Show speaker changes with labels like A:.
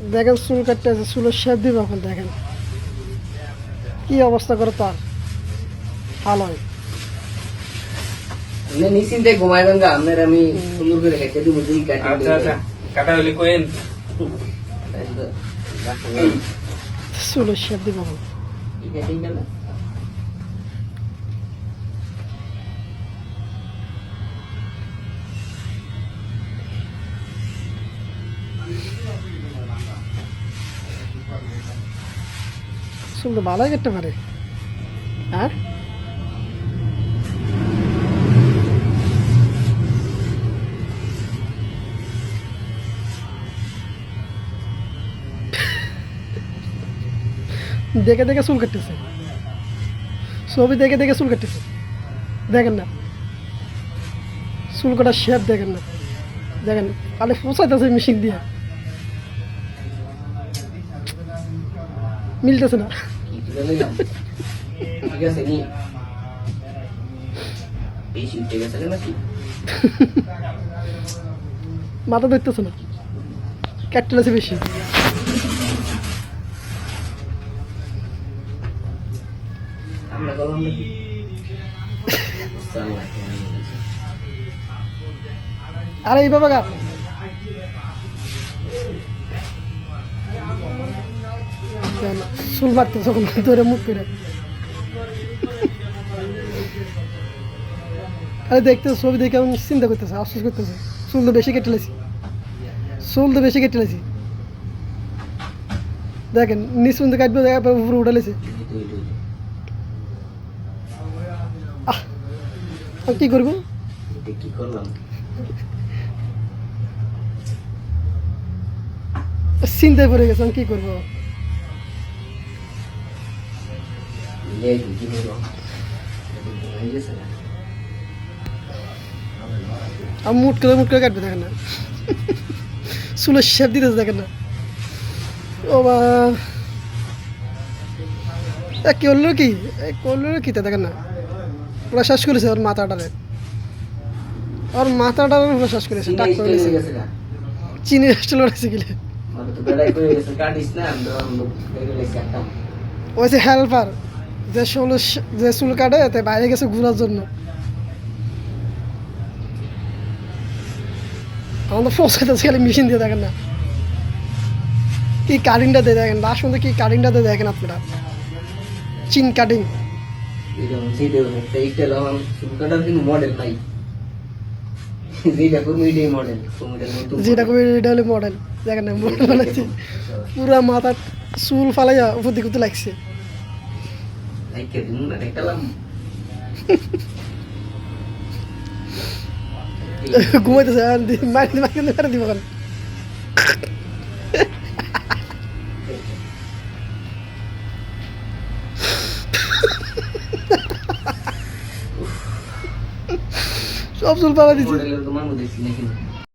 A: দেখেন চুল কাটতে আছে চুলের শেপ দিব এখন দেখেন। কি অবস্থা করে তার? ভালো হয়।
B: নিশ্চিন্তে ঘুমাই দেন আপনার আমি সুন্দর করে হেঁটে দিব দুই কাটি
C: আচ্ছা আচ্ছা কাটা হলে কোয়েন
A: চুলের শেপ দিব এখন। তো ভালোই কাটতে পারে হ্যাঁ দেখে দেখে চুল কাটতেছে। ছবি দেখে দেখে চুল কাটতেছে। দেখেন না। চুল কাটার শেপ দেখেন না। দেখেন খালি পোষাইতেছে মেশিন দিয়ে। মিলতেছে না।
B: আছে বেশি
A: মাথা ধরতেছে না। বেশি
B: আমরা করলাম নাকি
A: আরে এইভাবে গা। চুল বাড়তেছে তখন ধরে মুখ করে। আরে দেখতে ছবি দেখে আমি চিন্তা করতেছে আফসোস করতেছে। চুল তো বেশি কেটে লেছি। চুল তো বেশি কেটে লেছি। দেখেন নিচ পর্যন্ত কাটবে একবার উপরে উঠে লেছে। কী করব?
B: কি করলাম?
A: চিন্তায় পড়ে গেছে আমি কী করব?
B: কি হলো হয়ে গেছে না
A: আমি মুট করে মুট করে কাটবে দেখেন না। চুলের শেপ দিতেছে দেখেন না। ও বা। কি করল কি? করল কি তা দেখেন না। ওরা শ্বাস করেছে ওর মাথাটারে। ওর মাথাটারে ওরা শ্বাস করেছে করে
B: না
A: চিনি
B: বেড়ে গেছে একটা
A: ওই যে হেল্পার যে চুল যে চুল কাটে তে বাইরে গেছে ঘোরার জন্য। আমাদের পৌঁছাইতেছে খালি মেশিন দিয়ে দেখেন না। কি কাটিংটা দিয়ে দেখেন লাস্ট মধ্যে কি কাটিংটা দিয়ে দেখেন আপনারা? চিন কাটিং
B: যেটা করব
A: এটা হলো মডেল দেখেন না মডেল পুরা মাথা চুল ফালাইয়া উপর দিকে লাগছে।
B: দিন না দেখালাম
A: ঘুমাইতেছে আর মারি মারি মারি দিব এখন সব চুল পালা দিছে
B: তোমার মধ্যে